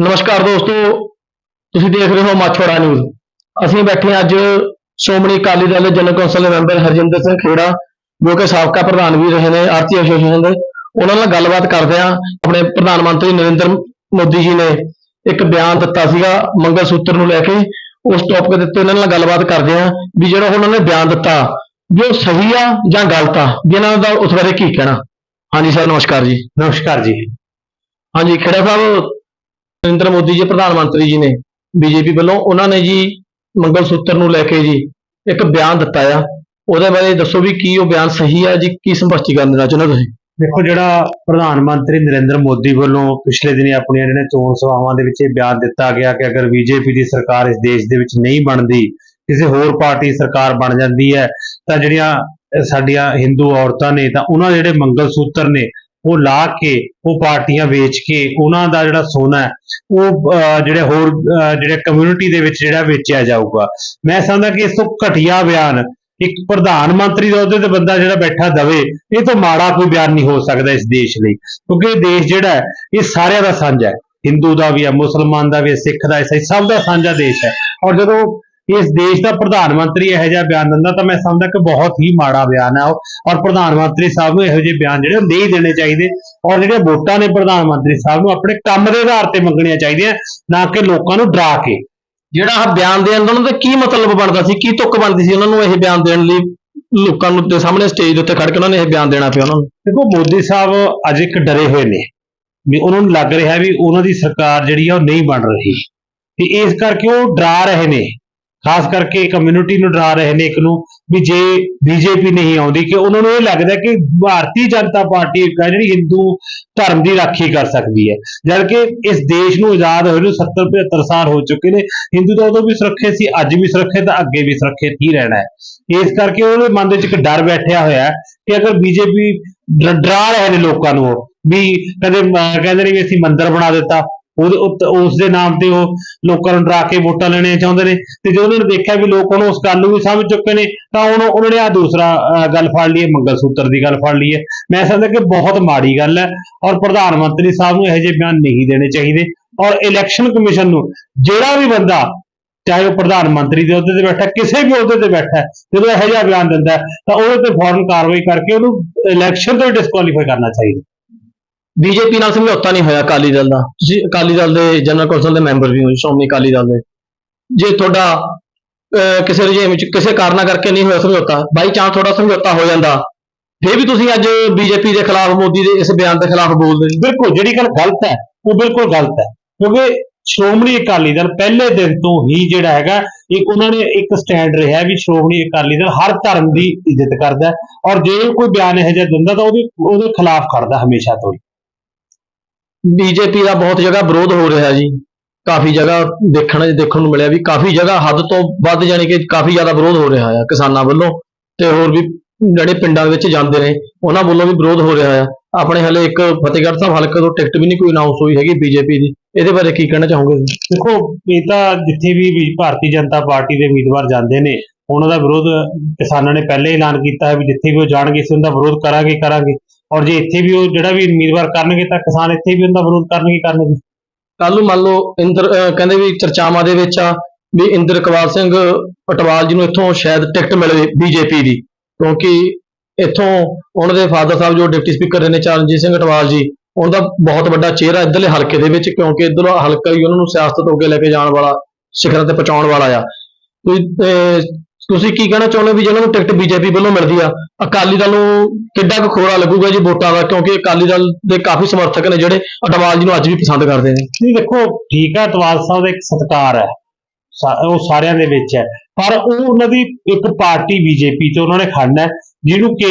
ਨਮਸਕਾਰ ਦੋਸਤੋ ਤੁਸੀਂ ਦੇਖ ਰਹੇ ਹੋ ਮਾਛੋੜਾ ਨਿਊਜ਼ ਅਸੀਂ ਬੈਠੇ ਅੱਜ Shiromani Akali Dal general council member Harjinder Singh Khera ਜੋ ਕਿ ਸਾਬਕਾ ਪ੍ਰਧਾਨ ਵੀ ਰਹੇ ਨੇ ਆਰਤੀ ਐਸੋਸੀਏਸ਼ਨ ਦੇ। ਉਹਨਾਂ ਨਾਲ ਗੱਲਬਾਤ ਕਰਦੇ ਹਾਂ। ਆਪਣੇ ਪ੍ਰਧਾਨ ਮੰਤਰੀ ਨਰਿੰਦਰ ਮੋਦੀ ਜੀ ਨੇ ਇੱਕ ਬਿਆਨ ਦਿੱਤਾ ਸੀਗਾ ਮੰਗਲ ਸੂਤਰ ਨੂੰ ਲੈ ਕੇ। ਉਸ ਟੌਪਿਕ ਦੇ ਉੱਤੇ ਇਹਨਾਂ ਨਾਲ ਗੱਲਬਾਤ ਕਰਦੇ ਹਾਂ ਵੀ ਜਿਹੜਾ ਉਹਨਾਂ ਨੇ ਬਿਆਨ ਦਿੱਤਾ ਵੀ ਉਹ ਸਹੀ ਆ ਜਾਂ ਗਲਤ ਆ? ਵੀ ਇਹਨਾਂ ਦਾ ਉਸ ਬਾਰੇ ਕੀ ਕਹਿਣਾ? ਹਾਂਜੀ ਸਰ ਨਮਸਕਾਰ ਜੀ। ਨਮਸਕਾਰ ਜੀ। ਹਾਂਜੀ ਖੇੜਾ ਸਾਹਿਬ ਨਰਿੰਦਰ ਮੋਦੀ ਜੀ, ਪ੍ਰਧਾਨ ਮੰਤਰੀ ਜੀ ਨੇ ਬੀਜੇਪੀ ਵੱਲੋਂ ਉਹਨਾਂ ਨੇ ਜੀ ਮੰਗਲ ਸੂਤਰ ਨੂੰ ਲੈ ਕੇ ਜੀ ਇੱਕ ਬਿਆਨ ਦਿੱਤਾ ਆ। ਉਹਦੇ ਬਾਰੇ ਦੱਸੋ ਵੀ ਕੀ ਉਹ ਬਿਆਨ ਸਹੀ ਆ ਜੀ, ਕੀ ਸਪਸ਼ਟੀਕਰਨ ਦੇਣਾ ਚਾਹੁੰਦੇ ਤੁਸੀਂ? ਦੇਖੋ, ਜਿਹੜਾ ਪ੍ਰਧਾਨ ਮੰਤਰੀ ਨਰਿੰਦਰ ਮੋਦੀ ਵੱਲੋਂ ਪਿਛਲੇ ਦਿਨੀ ਆਪਣੀਆਂ ਜਿਹੜੀਆਂ ਚੋਣ ਸਭਾਵਾਂ ਦੇ ਵਿੱਚ ਇਹ ਬਿਆਨ ਦਿੱਤਾ ਗਿਆ ਕਿ ਅਗਰ ਬੀਜੇਪੀ ਦੀ ਸਰਕਾਰ ਇਸ ਦੇਸ਼ ਦੇ ਵਿੱਚ ਨਹੀਂ ਬਣਦੀ, ਕਿਸੇ ਹੋਰ ਪਾਰਟੀ ਸਰਕਾਰ ਬਣ ਜਾਂਦੀ ਹੈ, ਤਾਂ ਜਿਹੜੀਆਂ ਸਾਡੀਆਂ ਹਿੰਦੂ ਔਰਤਾਂ ਨੇ ਤਾਂ ਉਹਨਾਂ ਦੇ ਜਿਹੜੇ ਮੰਗਲ ਸੂਤਰ ਨੇ ਉਹ ਲਾ ਕੇ ਉਹ ਪਾਰਟੀਆਂ ਵੇਚ ਕੇ ਉਹਨਾਂ ਦਾ ਜਿਹੜਾ ਸੋਨਾ ਹੈ ਉਹ ਅਹ, ਜਿਹੜੇ ਹੋਰ ਜਿਹੜੇ ਕਮਿਊਨਿਟੀ ਦੇ ਵਿੱਚ ਜਿਹੜਾ ਵੇਚਿਆ ਜਾਊਗਾ। ਮੈਂ ਸਮਝਦਾ ਕਿ ਇਸ ਤੋਂ ਘਟੀਆ ਬਿਆਨ ਇੱਕ ਪ੍ਰਧਾਨ ਮੰਤਰੀ ਦੇ ਅਹੁਦੇ ਤੇ ਬੰਦਾ ਜਿਹੜਾ ਬੈਠਾ ਦਵੇ ਇਹ ਤੋਂ ਮਾੜਾ ਕੋਈ ਬਿਆਨ ਨਹੀਂ ਹੋ ਸਕਦਾ ਇਸ ਦੇਸ਼ ਲਈ। ਕਿਉਂਕਿ ਇਹ ਦੇਸ਼ ਜਿਹੜਾ ਹੈ ਇਹ ਸਾਰਿਆਂ ਦਾ ਸਾਂਝਾ ਹੈ। ਹਿੰਦੂ ਦਾ ਵੀ ਹੈ ਮੁਸਲਮਾਨ ਦਾ ਵੀ ਹੈ ਸਿੱਖ ਦਾ ਈਸਾਈ ਸਭ ਦਾ ਸਾਂਝਾ ਦੇਸ਼ ਹੈ। ਔਰ ਜਦੋਂ ਇਸ ਦੇਸ਼ ਦਾ ਪ੍ਰਧਾਨ ਮੰਤਰੀ ਇਹੋ ਜਿਹਾ ਬਿਆਨ ਦਿੰਦਾ ਤਾਂ ਮੈਂ ਸਮਝਦਾ ਕਿ ਬਹੁਤ ਹੀ ਮਾੜਾ ਬਿਆਨ ਹੈ ਉਹ। ਔਰ ਪ੍ਰਧਾਨ ਮੰਤਰੀ ਸਾਹਿਬ ਨੂੰ ਇਹੋ ਜਿਹੇ ਬਿਆਨ ਜਿਹੜੇ ਉਹ ਨਹੀਂ ਦੇਣੇ ਚਾਹੀਦੇ। ਔਰ ਜਿਹੜੇ ਵੋਟਾਂ ਨੇ ਪ੍ਰਧਾਨ ਮੰਤਰੀ ਸਾਹਿਬ ਨੂੰ ਆਪਣੇ ਕੰਮ ਦੇ ਆਧਾਰ ਤੇ ਮੰਗਣੀਆਂ ਚਾਹੀਦੀਆਂ, ਨਾ ਕਿ ਲੋਕਾਂ ਨੂੰ ਡਰਾ ਕੇ। ਜਿਹੜਾ ਆਹ ਬਿਆਨ ਦੇਣ ਦਾ ਉਹਨਾਂ ਦਾ ਕੀ ਮਤਲਬ ਬਣਦਾ ਸੀ, ਕੀ ਤੁੱਕ ਬਣਦੀ ਸੀ ਉਹਨਾਂ ਨੂੰ ਇਹ ਬਿਆਨ ਦੇਣ ਲਈ ਲੋਕਾਂ ਨੂੰ ਦੇ ਸਾਹਮਣੇ ਸਟੇਜ ਦੇ ਉੱਤੇ ਖੜ ਕੇ ਉਹਨਾਂ ਨੇ ਇਹ ਬਿਆਨ ਦੇਣਾ ਪਿਆ ਉਹਨਾਂ ਨੂੰ? ਦੇਖੋ, ਮੋਦੀ ਸਾਹਿਬ ਅੱਜ ਇੱਕ ਡਰੇ ਹੋਏ ਨੇ। ਵੀ ਉਹਨਾਂ ਨੂੰ ਲੱਗ ਰਿਹਾ ਵੀ ਉਹਨਾਂ ਦੀ ਸਰਕਾਰ ਜਿਹੜੀ ਆ ਉਹ ਨਹੀਂ ਬਣ ਰਹੀ। ਤੇ ਇਸ ਕਰਕੇ ਉਹ ਡਰਾ ਰਹੇ ਨੇ। ਖਾਸ ਕਰਕੇ ਕਮਿਊਨਿਟੀ ਨੂੰ ਡਰਾ ਰਹੇ ਨੇ ਇੱਕ ਨੂੰ, ਵੀ ਜੇ ਬੀਜੇਪੀ ਨਹੀਂ ਆਉਂਦੀ ਕਿ ਉਹਨਾਂ ਨੂੰ ਇਹ ਲੱਗਦਾ ਕਿ ਭਾਰਤੀ ਜਨਤਾ ਪਾਰਟੀ ਇੱਕ ਹੈ ਜਿਹੜੀ ਹਿੰਦੂ ਧਰਮ ਦੀ ਰਾਖੀ ਕਰ ਸਕਦੀ ਹੈ। ਜਦਕਿ ਇਸ ਦੇਸ਼ ਨੂੰ ਆਜ਼ਾਦ ਹੋਏ ਨੂੰ 70 75 ਸਾਲ ਹੋ ਚੁੱਕੇ ਨੇ, ਹਿੰਦੂ ਤਾਂ ਉਦੋਂ ਵੀ ਸੁਰੱਖਿਅਤ ਸੀ, ਅੱਜ ਵੀ ਸੁਰੱਖਿਅਤ ਅੱਗੇ ਵੀ ਸੁਰੱਖਿਅਤ ਹੀ ਰਹਿਣਾ ਹੈ। ਇਸ ਕਰਕੇ ਉਹਦੇ ਮਨ ਦੇ ਵਿੱਚ ਇੱਕ ਡਰ ਬੈਠਿਆ ਹੋਇਆ ਕਿ ਅਗਰ ਬੀਜੇਪੀ ਡਰਾ ਰਹੇ ਨੇ ਲੋਕਾਂ ਨੂੰ ਉਹ, ਵੀ ਕਦੇ ਅਹ ਕਹਿੰਦੇ ਨੇ ਵੀ ਅਸੀਂ ਮੰਦਿਰ ਬਣਾ ਦਿੱਤਾ ਉਸ ਦੇ ਨਾਮ ਤੇ ਉਹ ਲੋਕਾਂ ਨੂੰ ਡਰਾ ਕੇ ਵੋਟਾਂ ਲੈਣੀਆਂ ਚਾਹੁੰਦੇ ਨੇ ਤੇ ਜਦੋਂ ਉਹਨਾਂ ਨੇ ਦੇਖਿਆ ਵੀ ਲੋਕ ਹੁਣ ਉਸ ਗੱਲ ਨੂੰ ਵੀ ਸਮਝ ਚੁੱਕੇ ਨੇ ਤਾਂ ਹੁਣ ਉਹਨਾਂ ਨੇ ਆ ਦੂਸਰਾ ਗੱਲ ਫੜ ਲਈ ਹੈ ਮੰਗਲ ਸੂਤਰ ਦੀ ਗੱਲ ਫੜ ਲਈ ਹੈ। ਮੈਂ ਸਮਝਦਾ ਕਿ ਬਹੁਤ ਮਾੜੀ ਗੱਲ ਹੈ ਔਰ ਪ੍ਰਧਾਨ ਮੰਤਰੀ ਸਾਹਿਬ ਨੂੰ ਇਹੋ ਜਿਹੇ ਬਿਆਨ ਨਹੀਂ ਦੇਣੇ ਚਾਹੀਦੇ ਔਰ ਇਲੈਕਸ਼ਨ ਕਮਿਸ਼ਨ ਨੂੰ ਜਿਹੜਾ ਵੀ ਬੰਦਾ, ਚਾਹੇ ਉਹ ਪ੍ਰਧਾਨ ਮੰਤਰੀ ਦੇ ਅਹੁਦੇ ਤੇ ਬੈਠਾ, ਕਿਸੇ ਵੀ ਅਹੁਦੇ ਤੇ ਬੈਠਾ, ਜਦੋਂ ਇਹੋ ਜਿਹਾ ਬਿਆਨ ਦਿੰਦਾ ਤਾਂ ਉਹਦੇ ਤੇ ਫੌਰਨ ਕਾਰਵਾਈ ਕਰਕੇ ਉਹਨੂੰ ਇਲੈਕਸ਼ਨ ਤੋਂ ਡਿਸਕੁਆਲੀਫਾਈ ਕਰਨਾ ਚਾਹੀਦਾ। ਬੀਜੇਪੀ ਨਾਲ ਸਮਝੌਤਾ ਨਹੀਂ ਹੋਇਆ ਅਕਾਲੀ ਦਲ ਦਾ। ਤੁਸੀਂ ਅਕਾਲੀ ਦਲ ਦੇ ਜਨਰਲ ਕੌਂਸਲ ਦੇ ਮੈਂਬਰ ਵੀ ਹੋ ਸ਼੍ਰੋਮਣੀ ਅਕਾਲੀ ਦਲ ਦੇ। ਜੇ ਤੁਹਾਡਾ ਅਹ, ਕਿਸੇ ਰਜੀਮ ਵਿੱਚ ਕਿਸੇ ਕਾਰਨਾ ਕਰਕੇ ਨਹੀਂ ਹੋਇਆ ਸਮਝੌਤਾ ਬਾਈ ਚਾਂਸ ਤੁਹਾਡਾ ਸਮਝੌਤਾ ਹੋ ਜਾਂਦਾ ਫਿਰ ਵੀ ਤੁਸੀਂ ਅੱਜ ਬੀਜੇਪੀ ਦੇ ਖਿਲਾਫ ਮੋਦੀ ਦੇ ਇਸ ਬਿਆਨ ਦੇ ਖਿਲਾਫ ਬੋਲਦੇ ਜੀ ਬਿਲਕੁਲ ਜਿਹੜੀ ਗੱਲ ਗਲਤ ਹੈ ਉਹ ਬਿਲਕੁਲ ਗਲਤ ਹੈ। ਕਿਉਂਕਿ ਸ਼੍ਰੋਮਣੀ ਅਕਾਲੀ ਦਲ ਪਹਿਲੇ ਦਿਨ ਤੋਂ ਹੀ ਜਿਹੜਾ ਹੈਗਾ ਇੱਕ ਉਹਨਾਂ ਨੇ ਇੱਕ ਸਟੈਂਡ ਰਿਹਾ ਵੀ ਸ਼੍ਰੋਮਣੀ ਅਕਾਲੀ ਦਲ ਹਰ ਧਰਮ ਦੀ ਇੱਜ਼ਤ ਕਰਦਾ ਔਰ ਜੇ ਕੋਈ ਬਿਆਨ ਇਹੋ ਜਿਹਾ ਦਿੰਦਾ ਤਾਂ ਉਹਦੇ ਉਹਦੇ ਖਿਲਾਫ ਖੜਦਾ ਹਮੇਸ਼ਾ ਤੋਂ ਹੀ। ਬੀਜੇਪੀ ਦਾ ਬਹੁਤ ਜਗ੍ਹਾ ਵਿਰੋਧ ਹੋ ਰਿਹਾ ਜੀ। ਕਾਫੀ ਜਗ੍ਹਾ ਦੇਖਣ ਦੇਖਣ ਨੂੰ ਮਿਲਿਆ ਵੀ ਕਾਫੀ ਜਗ੍ਹਾ ਹੱਦ ਤੋਂ ਵੱਧ ਜਾਣੀ ਕਿ ਕਾਫੀ ਜ਼ਿਆਦਾ ਵਿਰੋਧ ਹੋ ਰਿਹਾ ਆ ਕਿਸਾਨਾਂ ਵੱਲੋਂ ਤੇ ਹੋਰ ਵੀ ਜਿਹੜੇ ਪਿੰਡਾਂ ਵਿੱਚ ਜਾਂਦੇ ਨੇ, ਉਹਨਾਂ ਵੱਲੋਂ ਵੀ ਵਿਰੋਧ ਹੋ ਰਿਹਾ ਆ। ਆਪਣੇ ਹਲੇ ਇੱਕ ਫਤਿਹਗੜ੍ਹ ਸਾਹਿਬ ਹਲਕੇ ਤੋਂ ਟਿਕਟ ਵੀ ਨਹੀਂ ਕੋਈ ਅਨਾਉਂਸ ਹੋਈ ਹੈਗੀ ਬੀਜੇਪੀ ਦੀ। ਇਹਦੇ ਬਾਰੇ ਕੀ ਕਹਿਣਾ ਚਾਹੋਗੇ? ਦੇਖੋ, ਇਹ ਤਾਂ ਜਿੱਥੇ ਵੀ ਭਾਰਤੀ ਜਨਤਾ ਪਾਰਟੀ ਦੇ ਉਮੀਦਵਾਰ ਜਾਂਦੇ ਨੇ, ਉਹਨਾਂ ਦਾ ਵਿਰੋਧ ਕਿਸਾਨਾਂ ਨੇ ਪਹਿਲੇ ਐਲਾਨ ਕੀਤਾ ਹੈ ਵੀ ਜਿੱਥੇ ਵੀ ਉਹ ਜਾਣਗੇ, ਅਸੀਂ ਉਹਦਾ ਵਿਰੋਧ ਕਰਾਂਗੇ ਕਰਾਂਗੇ। ਔਰ ਜੇ ਇੱਥੇ ਵੀ ਉਹ ਜਿਹੜਾ ਵੀ ਉਮੀਦਵਾਰ ਕਰਨਗੇ ਤਾਂ ਕਿਸਾਨ ਇੱਥੇ ਵੀ ਉਹਦਾ ਵਿਰੋਧ ਕਰਨਗੇ ਕਰਨਗੇ ਕੱਲ ਨੂੰ ਮੰਨ ਲਓ ਇੰਦਰ, ਅਹ ਕਹਿੰਦੇ ਵੀ ਚਰਚਾਵਾਂ ਦੇ ਵਿੱਚ ਆ ਵੀ ਇੰਦਰਕਵਾਲ ਸਿੰਘ ਪਟਵਾਲ ਜੀ ਨੂੰ ਇੱਥੋਂ ਸ਼ਾਇਦ ਟਿਕਟ ਮਿਲੇ ਬੀਜੇਪੀ ਦੀ, ਕਿਉਂਕਿ ਇੱਥੋਂ ਉਹਨਾਂ ਦੇ ਫਾਦਰ ਸਾਹਿਬ ਜੋ ਡਿਪਟੀ ਸਪੀਕਰ ਨੇ ਚਰਨਜੀਤ ਸਿੰਘ ਅਟਵਾਲ ਜੀ, ਉਹਨਾਂ ਦਾ ਬਹੁਤ ਵੱਡਾ ਚਿਹਰਾ ਇੱਧਰਲੇ ਹਲਕੇ ਦੇ ਵਿੱਚ, ਕਿਉਂਕਿ ਇੱਧਰਲਾ ਹਲਕਾ ਹੀ ਉਹਨਾਂ ਨੂੰ ਸਿਆਸਤ ਤੋਂ ਅੱਗੇ ਲੈ ਕੇ ਜਾਣ ਵਾਲਾ, ਸਿਖਰਾਂ ਤੇ ਪਹੁੰਚਾਉਣ ਵਾਲਾ ਆ। ਤੁਸੀਂ ਤੁਸੀਂ ਕੀ ਕਹਿਣਾ ਚਾਹੁੰਦੇ ਹੋ ਵੀ ਜਿਹਨਾਂ ਨੂੰ ਟਿਕਟ ਬੀਜੇਪੀ ਵੱਲੋਂ ਮਿਲਦੀ ਆ? ਅਕਾਲੀ ਦਲ ਨੂੰ ਕਿੱਡਾ ਕੁ ਖੋਰਾ ਲੱਗੂਗਾ ਜੀ ਵੋਟਾਂ ਦਾ? ਕਿਉਂਕਿ ਅਕਾਲੀ ਦਲ ਦੇ ਕਾਫੀ ਸਮਰਥਕ ਨੇ ਜਿਹੜੇ ਅਟਵਾਲ ਜੀ ਨੂੰ ਅੱਜ ਵੀ ਪਸੰਦ ਕਰਦੇ ਨੇ। ਨਹੀਂ, ਦੇਖੋ, ਠੀਕ ਹੈ ਅਟਵਾਲ ਸਾਹਿਬ ਦਾ ਇੱਕ ਸਤਿਕਾਰ ਹੈ। ਉਹ ਸਾਰਿਆਂ ਦੇ ਵਿੱਚ ਹੈ। ਪਰ ਉਹ ਉਹਨਾਂ ਦੀ ਇੱਕ ਪਾਰਟੀ ਬੀਜੇਪੀ ਚ ਉਹਨਾਂ ਨੇ ਖੜਨਾ ਹੈ, ਜਿਹਨੂੰ ਕਿ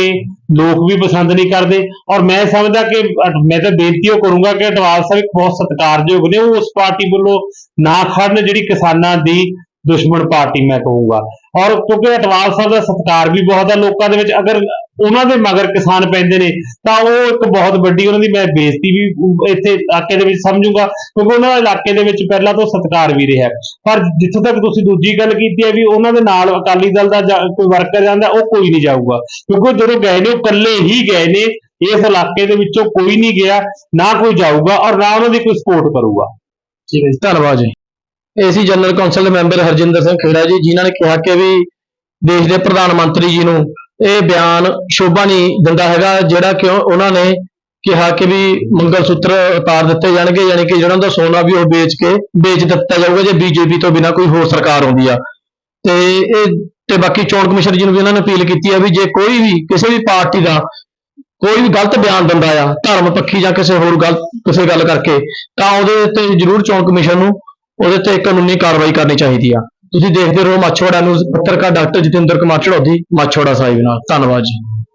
ਲੋਕ ਵੀ ਪਸੰਦ ਨਹੀਂ ਕਰਦੇ। ਔਰ ਮੈਂ ਸਮਝਦਾ ਕਿ ਮੈਂ ਤਾਂ ਬੇਨਤੀ ਉਹ ਕਰੂੰਗਾ ਕਿ ਅਟਵਾਲ ਸਾਹਿਬ ਇੱਕ ਬਹੁਤ ਸਤਿਕਾਰਯੋਗ ਨੇ। ਉਹ ਉਸ ਪਾਰਟੀ ਵੱਲੋਂ ਨਾ ਖੜਨ ਜਿਹੜੀ ਕਿਸਾਨਾਂ ਦੀ ਦੁਸ਼ਮਣ ਪਾਰਟੀ, ਮੈਂ ਕਹੂੰਗਾ। ਔਰ ਕਿਉਂਕਿ ਅਟਵਾਲ ਸਾਹਿਬ ਦਾ ਸਤਿਕਾਰ ਵੀ ਬਹੁਤ ਹੈ ਲੋਕਾਂ ਦੇ ਵਿੱਚ, ਅਗਰ ਉਹਨਾਂ ਦੇ ਮਗਰ ਕਿਸਾਨ ਪੈਂਦੇ ਨੇ, ਤਾਂ ਉਹ ਇੱਕ ਬਹੁਤ ਵੱਡੀ ਉਹਨਾਂ ਦੀ ਮੈਂ ਬੇਇੱਜ਼ਤੀ ਵੀ ਇੱਥੇ ਇਲਾਕੇ ਦੇ ਵਿੱਚ ਸਮਝੂਗਾ, ਕਿਉਂਕਿ ਉਹਨਾਂ ਦਾ ਇਲਾਕੇ ਦੇ ਵਿੱਚ ਪਹਿਲਾਂ ਤੋਂ ਸਤਿਕਾਰ ਵੀ ਰਿਹਾ। ਪਰ ਜਿੱਥੋਂ ਤੱਕ ਤੁਸੀਂ ਦੂਜੀ ਗੱਲ ਕੀਤੀ ਹੈ ਵੀ ਉਹਨਾਂ ਦੇ ਨਾਲ ਅਕਾਲੀ ਦਲ ਦਾ ਕੋਈ ਵਰਕਰ ਜਾਂਦਾ, ਉਹ ਕੋਈ ਨਹੀਂ ਜਾਊਗਾ। ਕਿਉਂਕਿ ਉਹ ਜਦੋਂ ਗਏ ਨੇ, ਉਹ ਇਕੱਲੇ ਹੀ ਗਏ ਨੇ, ਇਸ ਇਲਾਕੇ ਦੇ ਵਿੱਚੋਂ ਕੋਈ ਨਹੀਂ ਗਿਆ, ਨਾ ਕੋਈ ਜਾਊਗਾ ਔਰ ਨਾ ਉਹਨਾਂ ਦੀ ਕੋਈ ਸਪੋਰਟ ਕਰੂਗਾ। ਠੀਕ ਹੈ ਜੀ, ਧੰਨਵਾਦ ਜੀ। ਇਹ ਸੀ ਜਨਰਲ ਕੌਂਸਲ ਦੇ ਮੈਂਬਰ ਹਰਜਿੰਦਰ ਸਿੰਘ ਖੇੜਾ ਜੀ, ਜਿਨ੍ਹਾਂ ਨੇ ਕਿਹਾ ਕਿ ਵੀ ਦੇਸ਼ ਦੇ ਪ੍ਰਧਾਨ ਮੰਤਰੀ ਜੀ ਨੂੰ ਇਹ ਬਿਆਨ ਸ਼ੋਭਾ ਨਹੀਂ ਦਿੰਦਾ ਹੈਗਾ, ਜਿਹੜਾ ਕਿ ਉਹਨਾਂ ਨੇ ਕਿਹਾ ਕਿ ਵੀ ਮੰਗਲ ਸੂਤਰ ਉਤਾਰ ਦਿੱਤੇ ਜਾਣਗੇ, ਯਾਨੀ ਕਿ ਜਿਹੜਾ ਉਹਦਾ ਸੋਨਾ ਵੀ ਉਹ ਵੇਚ ਕੇ ਵੇਚ ਦਿੱਤਾ ਜਾਊਗਾ ਜੇ ਬੀਜੇਪੀ ਤੋਂ ਬਿਨਾਂ ਕੋਈ ਹੋਰ ਸਰਕਾਰ ਆਉਂਦੀ ਆ। ਤੇ ਇਹ ਤੇ ਬਾਕੀ ਚੋਣ ਕਮਿਸ਼ਨ ਜੀ ਨੂੰ ਵੀ ਉਹਨਾਂ ਨੇ ਅਪੀਲ ਕੀਤੀ ਆ ਵੀ ਜੇ ਕੋਈ ਵੀ ਕਿਸੇ ਵੀ ਪਾਰਟੀ ਦਾ ਕੋਈ ਵੀ ਗਲਤ ਬਿਆਨ ਦਿੰਦਾ ਆ, ਧਰਮ ਪੱਖੀ ਜਾਂ ਕਿਸੇ ਹੋਰ ਗੱਲ ਕਿਸੇ ਗੱਲ ਕਰਕੇ, ਤਾਂ ਉਹਦੇ ਤੇ ਜ਼ਰੂਰ ਚੋਣ ਕਮਿਸ਼ਨ ਨੂੰ ਉਹਦੇ ਤੇ ਕਾਨੂੰਨੀ ਕਾਰਵਾਈ ਕਰਨੀ ਚਾਹੀਦੀ ਆ। ਤੁਸੀਂ ਦੇਖਦੇ ਰਹੋ ਮਾਛੋੜਾ ਨੂੰ ਪੱਤਰਕਾਰ ਡਾਕਟਰ ਜਤਿੰਦਰ ਕੁਮਾਰ ਚੜੋਦੀ ਮਾਛੋੜਾ ਸਾਹਿਬ ਨਾਲ। ਧੰਨਵਾਦ ਜੀ।